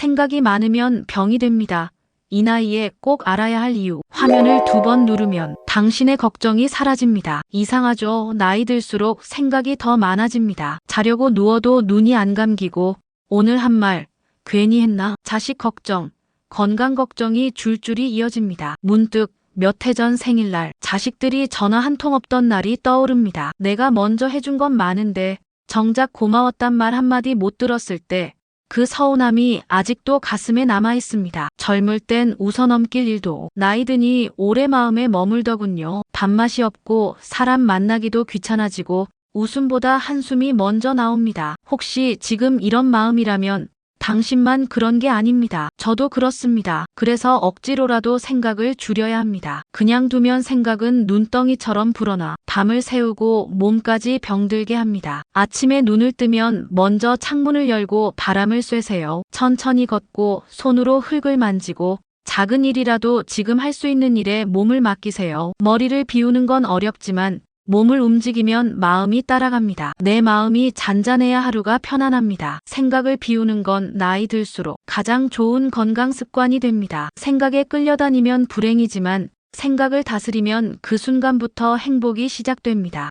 생각이 많으면 병이 됩니다. 이 나이에 꼭 알아야 할 이유. 화면을 두 번 누르면 당신의 걱정이 사라집니다. 이상하죠. 나이 들수록 생각이 더 많아집니다. 자려고 누워도 눈이 안 감기고 오늘 한 말 괜히 했나? 자식 걱정, 건강 걱정이 줄줄이 이어집니다. 문득 몇 해 전 생일날 자식들이 전화 한 통 없던 날이 떠오릅니다. 내가 먼저 해준 건 많은데 정작 고마웠단 말 한마디 못 들었을 때 그 서운함이 아직도 가슴에 남아 있습니다. 젊을 땐 웃어넘길 일도 나이 드니 오래 마음에 머물더군요. 밥맛이 없고 사람 만나기도 귀찮아지고 웃음보다 한숨이 먼저 나옵니다. 혹시 지금 이런 마음이라면 당신만 그런 게 아닙니다. 저도 그렇습니다. 그래서 억지로라도 생각을 줄여야 합니다. 그냥 두면 생각은 눈덩이처럼 불어나 담을 세우고 몸까지 병들게 합니다. 아침에 눈을 뜨면 먼저 창문을 열고 바람을 쐬세요. 천천히 걷고 손으로 흙을 만지고 작은 일이라도 지금 할 수 있는 일에 몸을 맡기세요. 머리를 비우는 건 어렵지만 몸을 움직이면 마음이 따라갑니다. 내 마음이 잔잔해야 하루가 편안합니다. 생각을 비우는 건 나이 들수록 가장 좋은 건강 습관이 됩니다. 생각에 끌려다니면 불행이지만 생각을 다스리면 그 순간부터 행복이 시작됩니다.